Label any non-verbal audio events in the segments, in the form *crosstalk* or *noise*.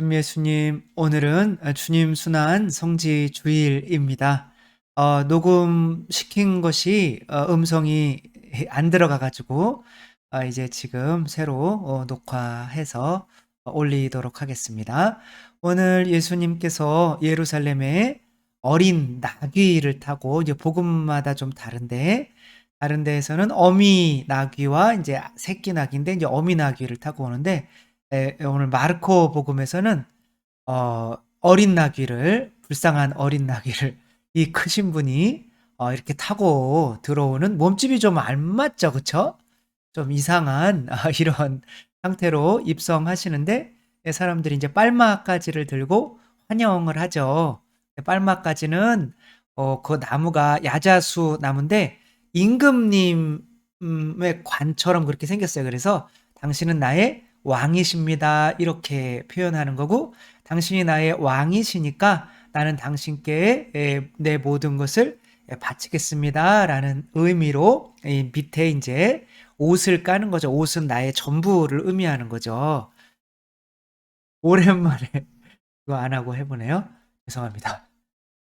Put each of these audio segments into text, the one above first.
참예수님, 오늘은 주님 순환 성지 주일입니다. 어, 녹음 시킨 것이 어, 음성이 안 들어가가지고 어, 이제 지금 새로 어, 녹화해서 올리도록 하겠습니다. 오늘 예수님께서 예루살렘에 어린 나귀를 타고 이제 복음마다 좀 다른데 다른 데에서는 어미 나귀와 이제 새끼 나귀인데 이제 어미 나귀를 타고 오는데 에, 오늘 마르코 복음에서는 어, 어린 나귀를 불쌍한 어린 나귀를 이 크신 분이 어, 이렇게 타고 들어오는 몸집이 좀 안 맞죠, 그쵸? 좀 이상한 아, *laughs* 이런 상태로 입성하시는데 사람들이 이제 빨마까지를 들고 환영을 하죠. 빨마까지는 어, 그 나무가 야자수 나무인데 임금님의 관처럼 그렇게 생겼어요. 그래서 당신은 나의 왕이십니다. 이렇게 표현하는 거고 당신이 나의 왕이시니까 나는 당신께 내 모든 것을 바치겠습니다. 라는 의미로 밑에 이제 옷을 까는 거죠. 옷은 나의 전부를 의미하는 거죠. 오랜만에 *laughs* 그거 안 하고 해보네요. 죄송합니다.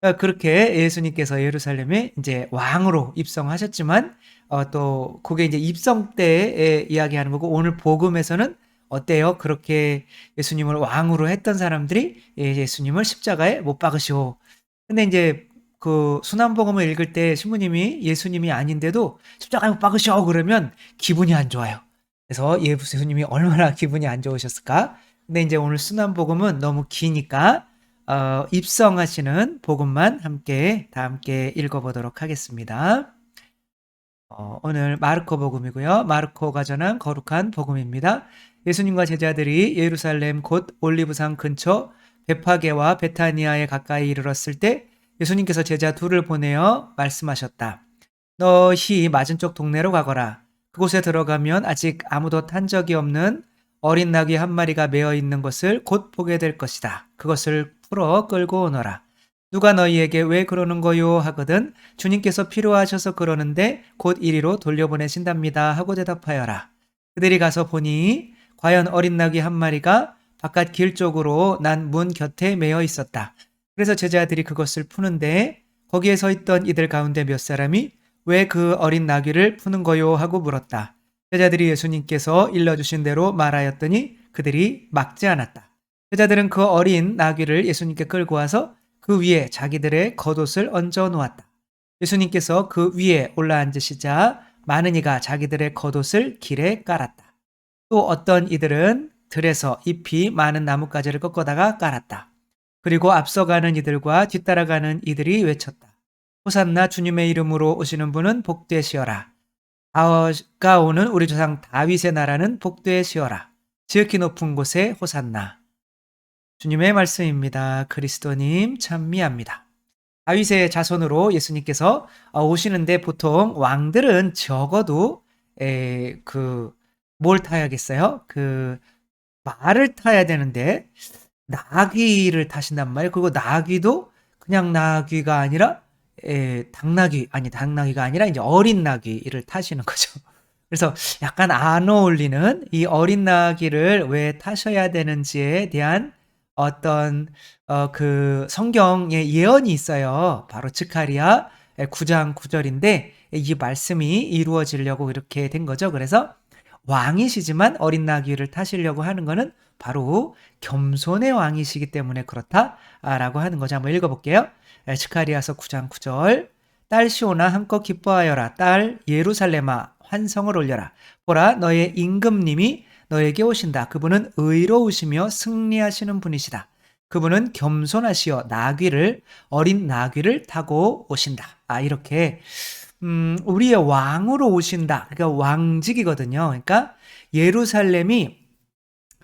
어, 그렇게 예수님께서 예루살렘에 이제 왕으로 입성하셨지만 어, 또 그게 이제 입성 때에 이야기하는 거고 오늘 복음에서는 어때요? 그렇게 예수님을 왕으로 했던 사람들이 예, 예수님을 십자가에 못 박으시오. 근데 이제 그 순환복음을 읽을 때 신부님이 예수님이 아닌데도 십자가에 못 박으시오 그러면 기분이 안 좋아요. 그래서 예수님이 얼마나 *laughs* 기분이 안 좋으셨을까? 근데 이제 오늘 순환복음은 너무 기니까 어, 입성하시는 복음만 함께 다 함께 읽어보도록 하겠습니다. 어, 오늘 마르코 복음이고요. 마르코가 전한 거룩한 복음입니다. 예수님과 제자들이 예루살렘 곧 올리브산 근처 베파게와 베타니아에 가까이 이르렀을 때 예수님께서 제자 둘을 보내어 말씀하셨다. 너희 맞은쪽 동네로 가거라. 그곳에 들어가면 아직 아무도 탄 적이 없는 어린 낙이 한 마리가 메어 있는 것을 곧 보게 될 것이다. 그것을 풀어 끌고 오너라. 누가 너희에게 왜 그러는 거요 하거든 주님께서 필요하셔서 그러는데 곧 이리로 돌려보내신답니다 하고 대답하여라. 그들이 가서 보니 과연 어린 낙이 한 마리가 바깥 길 쪽으로 난 문 곁에 매어 있었다. 그래서 제자들이 그것을 푸는데 거기에 서 있던 이들 가운데 몇 사람이 왜 그 어린 나귀를 푸는 거요 하고 물었다. 제자들이 예수님께서 일러주신 대로 말하였더니 그들이 막지 않았다. 제자들은 그 어린 나귀를 예수님께 끌고 와서 그 위에 자기들의 겉옷을 얹어 놓았다. 예수님께서 그 위에 올라앉으시자 많은 이가 자기들의 겉옷을 길에 깔았다. 또 어떤 이들은 들에서 잎이 많은 나뭇가지를 꺾어다가 깔았다. 그리고 앞서가는 이들과 뒤따라가는 이들이 외쳤다. 호산나 주님의 이름으로 오시는 분은 복되시어라. 아가 오는 우리 조상 다윗의 나라는 복되시어라. 지극히 높은 곳에 호산나. 주님의 말씀입니다. 그리스도님 참미합니다. 다윗의 자손으로 예수님께서 오시는데 보통 왕들은 적어도 에, 그 뭘 타야겠어요? 그 말을 타야 되는데 나귀를 타신단 말이에요. 그리고 나귀도 그냥 나귀가 아니라 에, 당나귀 아니 당나귀가 아니라 이제 어린 나귀를 타시는 거죠. *laughs* 그래서 약간 안 어울리는 이 어린 나귀를 왜 타셔야 되는지에 대한 어떤 어, 그 성경의 예언이 있어요. 바로 즈카리아 9장 9절인데 이 말씀이 이루어지려고 이렇게 된 거죠. 그래서 왕이시지만 어린 나귀를 타시려고 하는 것은 바로 겸손의 왕이시기 때문에 그렇다라고 하는 거죠. 한번 읽어볼게요. 스카리아서 9장 9절. 딸 시오나 한껏 기뻐하여라. 딸 예루살렘아 환성을 올려라. 보라 너의 임금님이 너에게 오신다. 그분은 의로우시며 승리하시는 분이시다. 그분은 겸손하시어 나귀를 어린 나귀를 타고 오신다. 아 이렇게 음, 우리의 왕으로 오신다. 그러니까 왕직이거든요. 그러니까 예루살렘이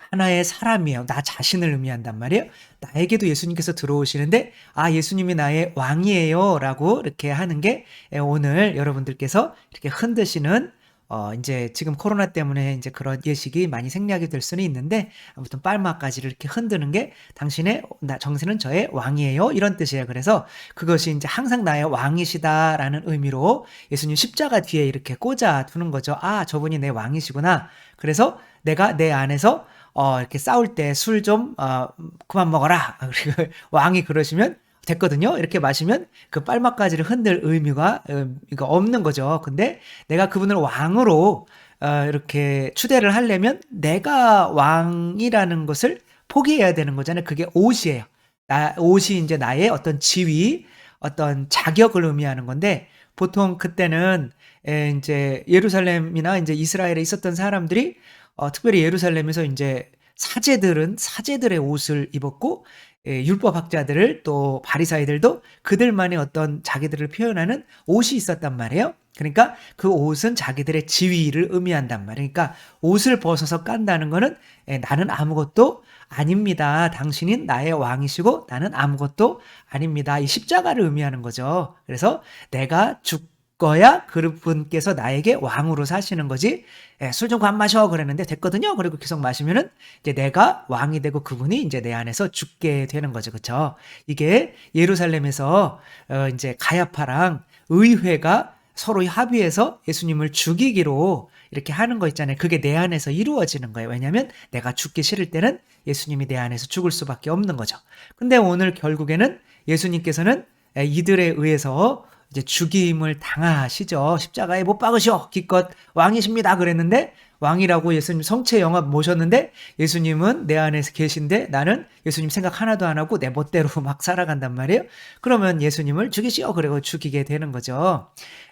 하나의 사람이에요. 나 자신을 의미한단 말이에요. 나에게도 예수님께서 들어오시는데, 아, 예수님이 나의 왕이에요. 라고 이렇게 하는 게 오늘 여러분들께서 이렇게 흔드시는 어, 이제 지금 코로나 때문에 이제 그런 예식이 많이 생략이 될 수는 있는데, 아무튼 빨마까지를 이렇게 흔드는 게 당신의 나, 정세는 저의 왕이에요. 이런 뜻이에요. 그래서 그것이 이제 항상 나의 왕이시다라는 의미로 예수님 십자가 뒤에 이렇게 꽂아 두는 거죠. 아, 저분이 내 왕이시구나. 그래서 내가 내 안에서 어 이렇게 싸울 때 술 좀 어 그만 먹어라. *laughs* 그리고 왕이 그러시면 됐거든요. 이렇게 마시면 그 빨막가지를 흔들 의미가 음 없는 거죠. 근데 내가 그분을 왕으로 어 이렇게 추대를 하려면 내가 왕이라는 것을 포기해야 되는 거잖아요. 그게 옷이에요. 나 옷이 인제 나의 어떤 지위, 어떤 자격을 의미하는 건데 보통 그때는 에 인제 예루살렘이나 인제 이스라엘에 있었던 사람들이 어 특별히 예루살렘에서 인제 사제들은 사제들의 옷을 입었고 예 율법학자들을 또 바리사이들도 그들만의 어떤 자기들을 표현하는 옷이 있었단 말이에요. 그러니까 그 옷은 자기들의 지위를 의미한단 말이에요. 그러니까 옷을 벗어서 깐다는 거는 예 나는 아무것도 아닙니다. 당신은 나의 왕이시고 나는 아무것도 아닙니다. 이 십자가를 의미하는 거죠. 그래서 내가 죽 어야 그분께서 나에게 왕으로 사시는 거지. 예, 술좀 그만 마셔 그랬는데 됐거든요. 그리고 계속 마시면은 이제 내가 왕이 되고 그분이 이제 내 안에서 죽게 되는 거죠. 그렇죠? 이게 예루살렘에서 어 인제 가야파랑 의회가 서로 합의해서 예수님을 죽이기로 이렇게 하는 거 있잖아요. 그게 내 안에서 이루어지는 거예요. 왜냐하면 내가 죽기 싫을 때는 예수님이 내 안에서 죽을 수밖에 없는 거죠. 근데 오늘 결국에는 예수님께서는 에 이들에 의해서 이제 죽임을 당하시죠. 십자가에 못 박으시오. 기껏 왕이십니다. 그랬는데 왕이라고 예수님 성체 영합 모셨는데 예수님은 내 안에서 계신데 나는 예수님 생각 하나도 안 하고 내 멋대로 *laughs* 막 살아간단 말이에요. 그러면 예수님을 죽이시오. 그리고 죽이게 되는 거죠.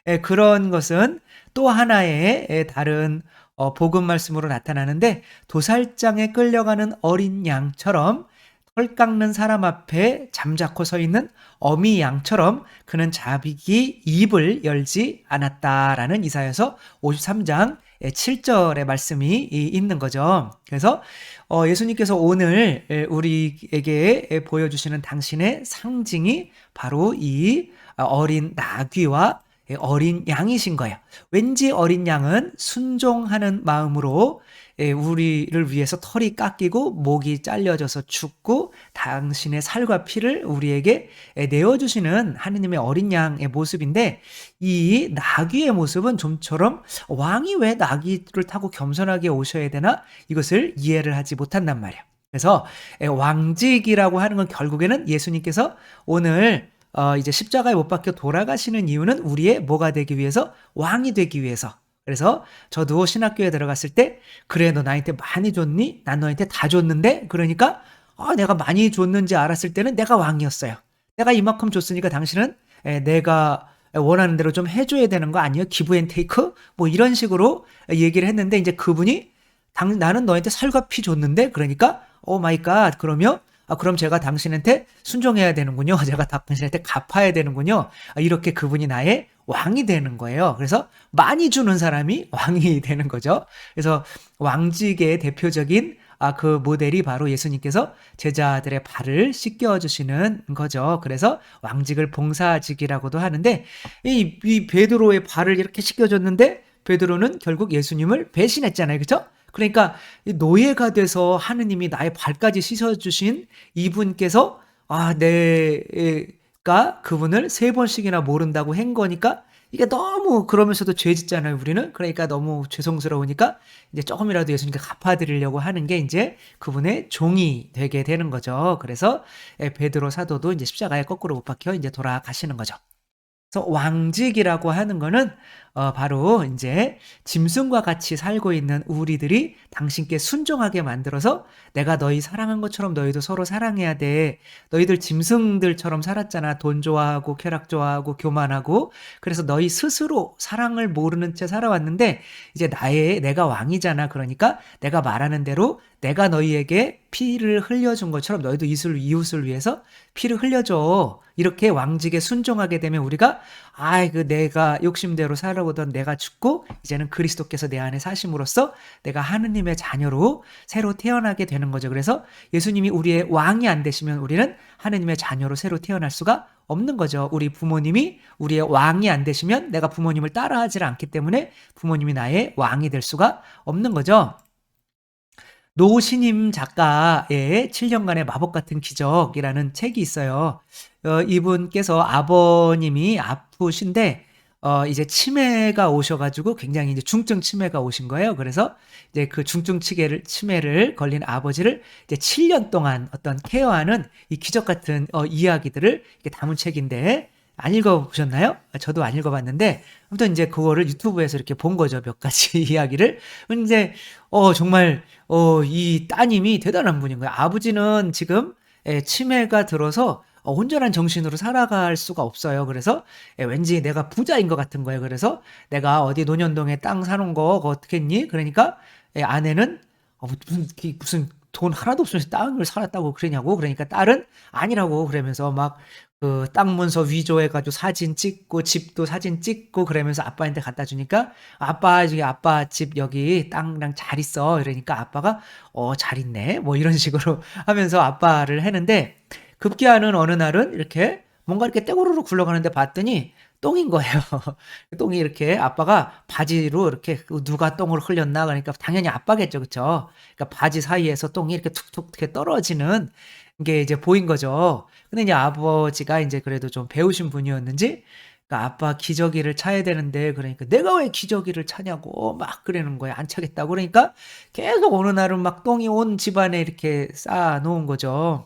예, 그런 것은 또 하나의 예, 다른 어 복음 말씀으로 나타나는데 도살장에 끌려가는 어린 양처럼 털 깎는 사람 앞에 잠자코 서 있는 어미 양처럼 그는 자기의 입을 열지 않았다라는 이사야서 53장 예 7절의 말씀이 이 있는 거죠. 그래서 어 예수님께서 오늘 예 우리에게 예 보여주시는 당신의 상징이 바로 이어 어린 나귀와 예 어린 양이신 거예요. 왠지 어린 양은 순종하는 마음으로 예 우리를 위해서 털이 깎이고 목이 잘려져서 죽고 당신의 살과 피를 우리에게 예 내어 주시는 하느님의 어린 양의 모습인데 이 나귀의 모습은 좀처럼 '왕이 왜 나귀를 타고 겸손하게 오셔야 되나?' 이것을 이해를 하지 못한단 말이에요. 그래서 예 왕직이라고 하는 건 결국에는 예수님께서 오늘 어 이제 십자가에 못 박혀 돌아가시는 이유는 우리의 뭐가 되기 위해서? 왕이 되기 위해서. 그래서 저도 신학교에 들어갔을 때 "그래 너 나한테 많이 줬니? 난 너한테 다 줬는데." 그러니까 아 내가 많이 줬는지 알았을 때는 내가 왕이었어요. "내가 이만큼 줬으니까 당신은 예 내가 원하는 대로 좀 해 줘야 되는 거 아니에요? 기브 앤 테이크?" 뭐 이런 식으로 얘기를 했는데 인제 그분이 당 "나는 너한테 살과 피 줬는데." 그러니까 오 마이 갓 그러면 아 그럼 제가 당신한테 순종해야 되는군요. *laughs* 제가 당신한테 갚아야 되는군요. 아 이렇게 그분이 나의 왕이 되는 거예요. 그래서 많이 주는 사람이 왕이 *laughs* 되는 거죠. 그래서 왕직의 대표적인 아 그 모델이 바로 예수님께서 제자들의 발을 씻겨 주시는 거죠. 그래서 왕직을 봉사직이라고도 하는데 이 이 베드로의 발을 이렇게 씻겨 줬는데 베드로는 결국 예수님을 배신했잖아요. 그쵸? 그러니까 이 노예가 돼서 하느님이 나의 발까지 씻어 주신 이분께서 아 내 가 그분을 세 번씩이나 모른다고 한 거니까 이게 너무 그러면서도 죄 짓잖아요 우리는. 그러니까 너무 죄송스러우니까 이제 쪼금이라도 예수님께 갚아 드리려고 하는 게 인제 그분의 종이 되게 되는 거죠. 그래서 예 베드로 사도도 인제 십자가에 거꾸로 못 박혀 인제 돌아가시는 거죠. 그래서 왕직이라고 하는 거는 어 바로 인제 짐승과 같이 살고 있는 우리들이 당신께 순종하게 만들어서 "내가 너희 사랑한 것처럼 너희도 서로 사랑해야 돼. 너희들 짐승들처럼 살았잖아. 돈 좋아하고 쾌락 좋아하고 교만하고. 그래서 너희 스스로 사랑을 모르는 채 살아왔는데 이제 나의 내가 왕이잖아. 그러니까 내가 말하는 대로 내가 너희에게 피를 흘려 준 것처럼 너희도 이웃을 이웃을 위해서 피를 흘려 줘." 이렇게 왕직에 순종하게 되면 우리가 '아이 그 내가 욕심대로 살아오던 내가 죽고 이제는 그리스도께서 내 안에 사심으로써 내가 하느님의 자녀로 새로 태어나게 되는 거죠.' 그래서 예수님이 우리의 왕이 안 되시면 우리는 하느님의 자녀로 새로 태어날 수가 없는 거죠. 우리 부모님이 우리의 왕이 안 되시면 내가 부모님을 따라하지를 않기 때문에 부모님이 나의 왕이 될 수가 없는 거죠. 노신임 작가의 7년간의 마법 같은 기적이라는 책이 있어요. 어 이분께서 아버님이 아프신데 어 이제 치매가 오셔 가지고 굉장히 이제 중증 치매가 오신 거예요. 그래서 이제 그 중증 치매를 치매를 걸린 아버지를 이제 7년 동안 어떤 케어하는 이 기적 같은 어 이야기들을 이렇게 담은 책인데 안 읽어 보셨나요? 저도 안 읽어 봤는데 아무튼 이제 그거를 유튜브에서 이렇게 본 거죠. 몇 가지 *laughs* 이야기를. 근데 어 정말 어 이 따님이 대단한 분인 거예요. 아버지는 지금 예 치매가 들어서 어 온전한 정신으로 살아갈 수가 없어요. 그래서 예 왠지 내가 부자인 것 같은 거예요. 그래서 "내가 어디 논현동에 땅 사 놓은 거 그거 어떻겠니?" 그러니까 예 아내는 어 무슨 기 무슨 돈 하나도 없으면서 땅을 사 놨다고 그러냐고. 그러니까 딸은 아니라고 그러면서 막 그 땅 문서 위조해 가지고 사진 찍고 집도 사진 찍고 그러면서 아빠한테 갖다 주니까 "아빠 저기 아빠 집 여기 땅이랑 잘 있어." 이러니까 아빠가 "어 잘 있네." 뭐 이런 식으로 *laughs* 하면서 아빠를 했는데 급기야는 어느 날은 이렇게 뭔가 이렇게 떼고루루 굴러가는데 봤더니 똥인 거예요. *laughs* 똥이 이렇게 아빠가 바지로 이렇게 그 누가 똥을 흘렸나 그러니까 당연히 아빠겠죠. 그쵸? 그러니까 바지 사이에서 똥이 이렇게 툭툭 이렇게 떨어지는 게 이제 보인 거죠. 근데 이제 아버지가 인제 그래도 좀 배우신 분이었는지 그러니까 "아빠 기저귀를 차야 되는데." 그러니까 "내가 왜 기저귀를 차냐고." 막 그러는 거예요. 안 차겠다고. 그러니까 계속 어느 날은 막 똥이 온 집안에 이렇게 쌓아 놓은 거죠.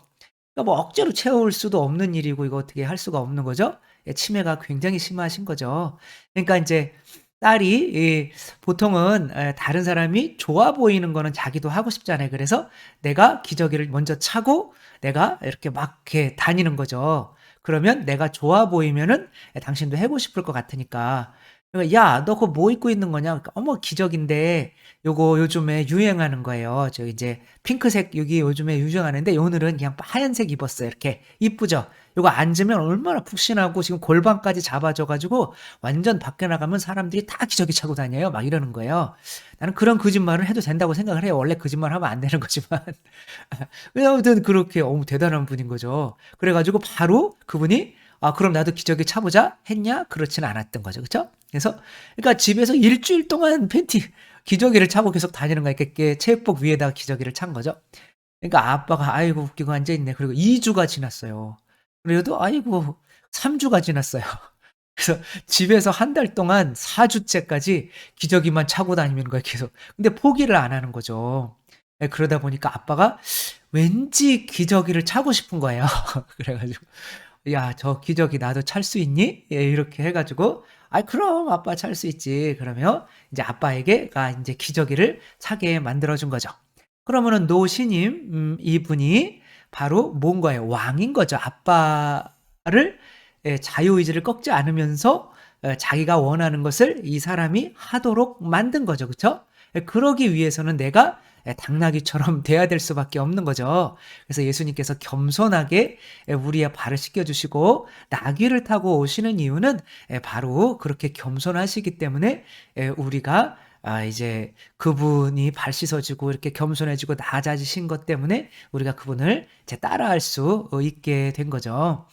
그러니까 뭐 억지로 채울 수도 없는 일이고 이거 어떻게 할 수가 없는 거죠. 예 치매가 굉장히 심하신 거죠. 그러니까 인제 딸이 이 보통은 예 다른 사람이 좋아 보이는 거는 자기도 하고 싶잖아요. 그래서 내가 기저귀를 먼저 차고 내가 이렇게 막 이렇게 다니는 거죠. 그러면 내가 좋아 보이면은 예 당신도 하고 싶을 것 같으니까. 그러니까 "야 너 그거 뭐 입고 있는 거냐?" 그러니까 "어머 기저귀인데 요거 요즘에 유행하는 거예요. 저 이제 핑크색 여기 요즘에 유행하는데 오늘은 그냥 하얀색 입었어요." 이렇게 이쁘죠? 요거 앉으면 얼마나 푹신하고 지금 골반까지 잡아줘 가지고 완전 밖에 나가면 사람들이 다 기저귀 차고 다녀요. 막 이러는 거예요. 나는 그런 거짓말을 해도 된다고 생각을 해요. 원래 거짓말하면 안 되는 거지만. 근데 *laughs* 아무튼 그렇게 어우 대단한 분인 거죠. 그래 가지고 바로 그분이 " 아 그럼 나도 기저귀 차 보자." 했냐? 그렇지는 않았던 거죠. 그쵸? 그래서 그러니까 집에서 1 주일 동안 팬티 기저귀를 차고 계속 다니는 거야. 이렇게 체육복 위에다가 기저귀를 찬 거죠. 그러니까 아빠가 "아이고 웃기고 앉아 있네." 그리고 2 주가 지났어요. 그래도 아이고 3 주가 지났어요. *laughs* 그래서 집에서 1달 동안 4 주째까지 기저귀만 차고 다니는 거예요 계속. 근데 포기를 안 하는 거죠. 예 그러다 보니까 아빠가 왠지 기저귀를 차고 싶은 거예요. *laughs* 그래 가지고 " 야 저 기저귀 나도 찰 수 있니?" 예 이렇게 해 가지고 "아이 그럼 아빠 찰 수 있지." 그러며 이제 아빠에게가 인제 기저귀를 차게 만들어 준 거죠. 그러면은 노시님 음 이분이 바로 뭔가요? 왕인 거죠. 아빠를 예 자유의지를 꺾지 않으면서 어 자기가 원하는 것을 이 사람이 하도록 만든 거죠. 그쵸? 예 그러기 위해서는 내가 예 당나귀처럼 *laughs* 돼야 될 수밖에 없는 거죠. 그래서 예수님께서 겸손하게 예 우리의 발을 씻겨 주시고 나귀를 타고 오시는 이유는 예 바로 그렇게 겸손하시기 때문에 예 우리가 아 이제 그분이 발 씻어지고 이렇게 겸손해지고 낮아지신 것 때문에 우리가 그분을 이제 따라할 수어 있게 된 거죠.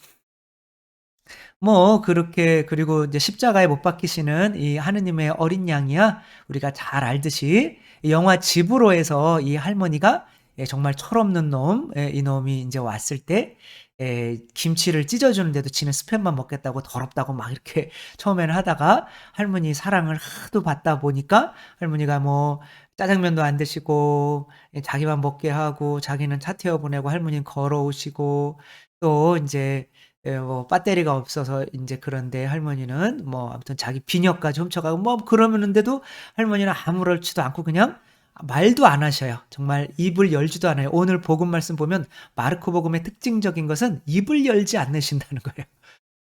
뭐 그렇게 그리고 이제 십자가에 못 박히시는 이 하느님의 어린 양이야 우리가 잘 알듯이 이 영화 집으로에서 이 할머니가 예 정말 철없는 놈예 이놈이 인제 왔을 때예 김치를 찢어 주는데도 지는 스팸만 먹겠다고 더럽다고 막 이렇게 *laughs* 처음에는 하다가 할머니 사랑을 하도 받다 보니까 할머니가 뭐 짜장면도 안 드시고 예 자기만 먹게 하고 자기는 차 태워 보내고 할머니는 걸어오시고 또 인제 예 뭐 배터리가 없어서 인제 그런데 할머니는 뭐 아무튼 자기 비녀까지 훔쳐 가고 뭐 그러는데도 할머니는 아무렇지도 않고 그냥 말도 안 하셔요. 정말 입을 열지도 않아요. 오늘 복음 말씀 보면 마르코 복음의 특징적인 것은 입을 열지 않으신다는 거예요.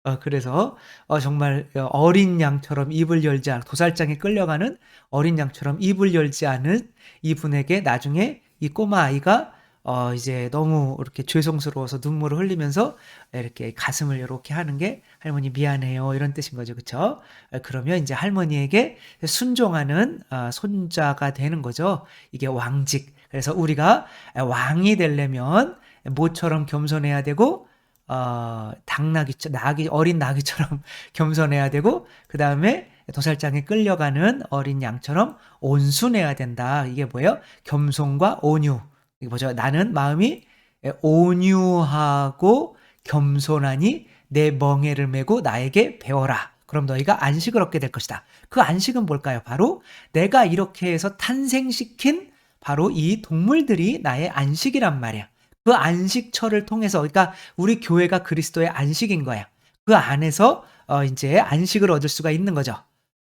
어 그래서 어 정말 어 어린 양처럼 입을 열지 않 도살장에 끌려가는 어린 양처럼 입을 열지 않은 이분에게 나중에 이 꼬마 아이가 어 이제 너무 이렇게 죄송스러워서 눈물을 흘리면서 이렇게 가슴을 요렇게 하는 게 "할머니 미안해요." 이런 뜻인 거죠. 예 그러면 인제 할머니에게 순종하는 아 손자가 되는 거죠. 이게 왕직. 그래서 우리가 예 왕이 되려면 모처럼 겸손해야 되고 어 당나귀처 나귀 어린 나귀처럼 *laughs* 겸손해야 되고 그 다음에 도살장에 끌려가는 어린 양처럼 온순해야 된다. 이게 뭐예요? 겸손과 온유. 이게 뭐죠? "나는 마음이 예 온유하고 겸손하니 내 멍에를 메고 나에게 배워라." 그럼 너희가 안식을 얻게 될 것이다. 그 안식은 뭘까요? 바로 내가 이렇게 해서 탄생시킨 바로 이 동물들이 나의 안식이란 말이야. 그 안식처를 통해서 그러니까 우리 교회가 그리스도의 안식인 거야. 그 안에서 어 인제 안식을 얻을 수가 있는 거죠.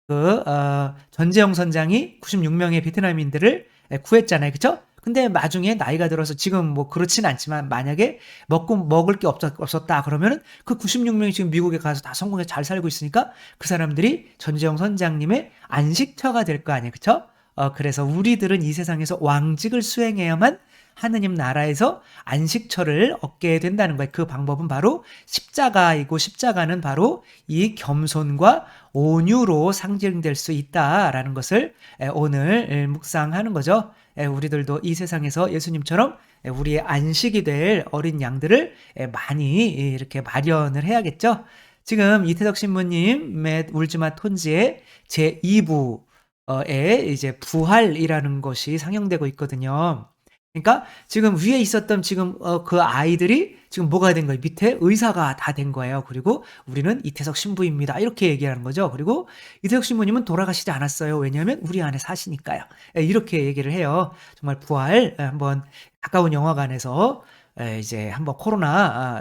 그 어 전재영 선장이 96명의 베트남인들을 예 구했잖아요. 그쵸? 근데 나중에 나이가 들어서 지금 뭐 그렇진 않지만 만약에 먹고 먹을 게 없었 없었다 그러면은 그 96명이 지금 미국에 가서 다 성공해서 잘 살고 있으니까 그 사람들이 전재영 선장님의 안식처가 될 거 아니에요. 그쵸? 어 그래서 우리들은 이 세상에서 왕직을 수행해야만 하느님 나라에서 안식처를 얻게 된다는 거예요. 그 방법은 바로 십자가이고 십자가는 바로 이 겸손과 온유로 상징될 수 있다라는 것을 예 오늘 예 묵상하는 거죠. 예 우리들도 이 세상에서 예수님처럼 예 우리의 안식이 될 어린 양들을 예 많이 이렇게 마련을 해야겠죠. 지금 이태석 신부님의 울지마 톤지의 제 2부 어에 이제 부활이라는 것이 상영되고 있거든요. 그러니까 지금 위에 있었던 지금 어그 아이들이 지금 뭐가 된 거예요? 밑에 의사가 다 된 거예요. 그리고 "우리는 이태석 신부입니다." 이렇게 얘기하는 거죠. 그리고 이태석 신부님은 돌아가시지 않았어요. 왜냐하면 우리 안에 사시니까요. 예 이렇게 얘기를 해요. 정말 부활 예 한번 가까운 영화관에서 예 이제 한번 코로나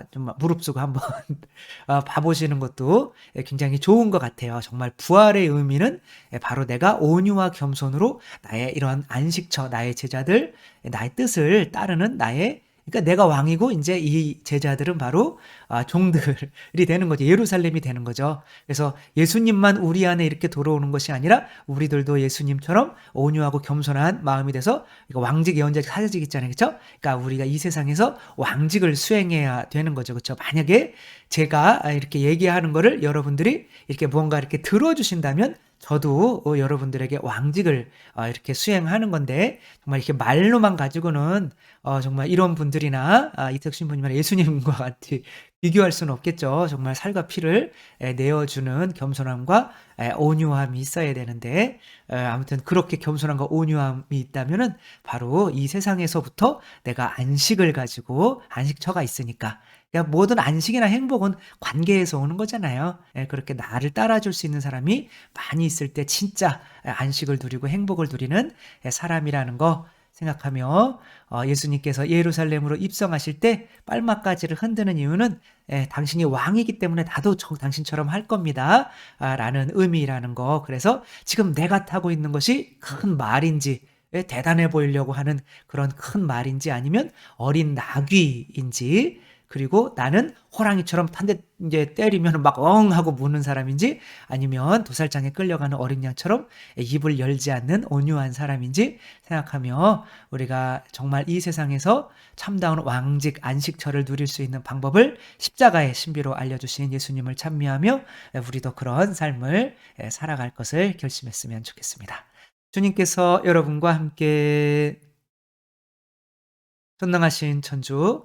아 좀 무릅쓰고 한번 *laughs* 아 봐 보시는 것도 예 굉장히 좋은 것 같아요. 정말 부활의 의미는 예 바로 내가 온유와 겸손으로 나의 이런 안식처, 나의 제자들, 나의 뜻을 따르는 나의 그러니까 내가 왕이고 인제 이 제자들은 바로 아 종들이 되는 거죠. 예루살렘이 되는 거죠. 그래서 예수님만 우리 안에 이렇게 들어오는 것이 아니라 우리들도 예수님처럼 온유하고 겸손한 마음이 돼서 이거 왕직 예언자가 사라지기 있잖아요. 그쵸? 그러니까 우리가 이 세상에서 왕직을 수행해야 되는 거죠. 그쵸? 만약에 제가 아 이렇게 얘기하는 거를 여러분들이 이렇게 무언가 이렇게 들어 주신다면 저도 어 여러분들에게 왕직을 어 이렇게 수행하는 건데 정말 이렇게 말로만 가지고는 어 정말 이런 분들이나 아 이태석 신부님이나 예수님과 *laughs* 같이 비교할 수는 없겠죠. 정말 살과 피를 예 내어 주는 겸손함과 예 온유함이 있어야 되는데 어 아무튼 그렇게 겸손함과 온유함이 있다면은 바로 이 세상에서부터 내가 안식을 가지고 안식처가 있으니까 그러니까 모든 안식이나 행복은 관계에서 오는 거잖아요. 예 그렇게 나를 따라줄 수 있는 사람이 많이 있을 때 진짜 예 안식을 누리고 행복을 누리는 예 사람이라는 거 생각하며 어 예수님께서 예루살렘으로 입성하실 때 빨막가지를 흔드는 이유는 예 '당신이 왕이기 때문에 나도 저 당신처럼 할 겁니다.' 아 라는 의미라는 거. 그래서 지금 내가 타고 있는 것이 큰 말인지 예 대단해 보이려고 하는 그런 큰 말인지 아니면 어린 나귀인지 그리고 나는 호랑이처럼 한대 인제 때리면은 막 "엉." 하고 무는 사람인지 아니면 도살장에 끌려가는 어린 양처럼 예 입을 열지 않는 온유한 사람인지 생각하며 우리가 정말 이 세상에서 참다운 왕직 안식처를 누릴 수 있는 방법을 십자가의 신비로 알려 주신 예수님을 찬미하며 예 우리도 그런 삶을 예 살아갈 것을 결심했으면 좋겠습니다. 주님께서 여러분과 함께 전능하신 천주